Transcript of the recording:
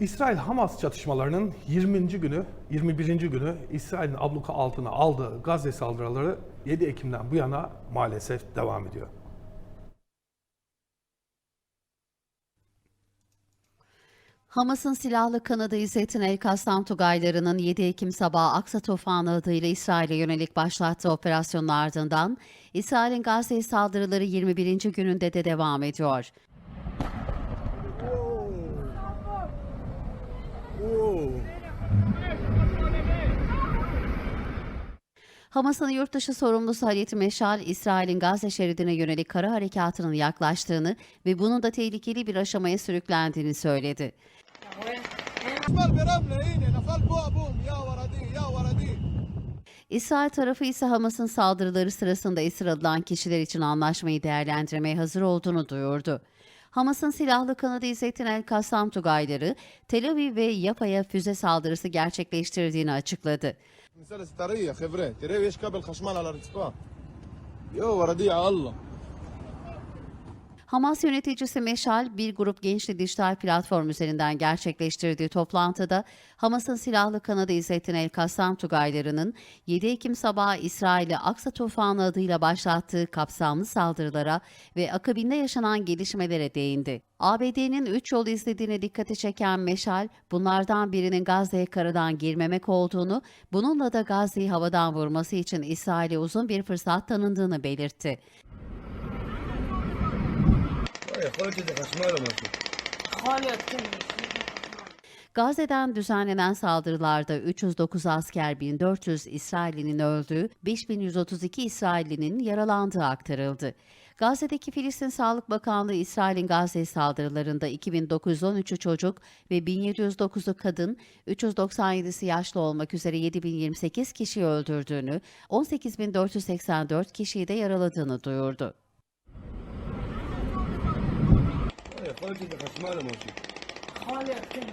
İsrail-Hamas çatışmalarının 20. günü, 21. günü İsrail'in abluka altına aldığı Gazze saldırıları 7 Ekim'den bu yana maalesef devam ediyor. Hamas'ın silahlı kanadı İzzettin El Kassam Tugayları'nın 7 Ekim sabahı Aksa Tufanı adıyla İsrail'e yönelik başlattığı operasyonun ardından İsrail'in Gazze saldırıları 21. gününde de devam ediyor. Hamas'ın yurt dışı sorumlusu Halit Meşal, İsrail'in Gazze şeridine yönelik kara harekatının yaklaştığını ve bunun da tehlikeli bir aşamaya sürüklendiğini söyledi. İsrail tarafı ise Hamas'ın saldırıları sırasında esir alınan kişiler için anlaşmayı değerlendirmeye hazır olduğunu duyurdu. Hamas'ın silahlı kanadı İzzettin El Kassam Tugayları, Tel Aviv ve Yapa'ya füze saldırısı gerçekleştirdiğini açıkladı. Hamas yöneticisi Meşal, bir grup gençli dijital platform üzerinden gerçekleştirdiği toplantıda Hamas'ın silahlı kanadı İzzettin El Kassam Tugayları'nın 7 Ekim sabahı İsrail'e Aksa Tufanı adıyla başlattığı kapsamlı saldırılara ve akabinde yaşanan gelişmelere değindi. ABD'nin 3 yol izlediğine dikkati çeken Meşal, bunlardan birinin Gazze'ye karadan girmemek olduğunu, bununla da Gazze'yi havadan vurması için İsrail'e uzun bir fırsat tanındığını belirtti. יכול להיות שזה חשמל או משהו יכול להיות, כן. Gazze'den düzenlenen saldırılarda 309 asker 1400 İsrailinin öldüğü, 5132 İsraillinin yaralandığı aktarıldı. Gazze'deki Filistin Sağlık Bakanlığı İsrail'in Gazze saldırılarında 2913'ü çocuk ve 1709'u kadın, 397'si yaşlı olmak üzere 7028 kişiyi öldürdüğünü, 18484 kişiyi de yaraladığını duyurdu. יכול להיות שזה חשמל או משהו יכול להיות, כן.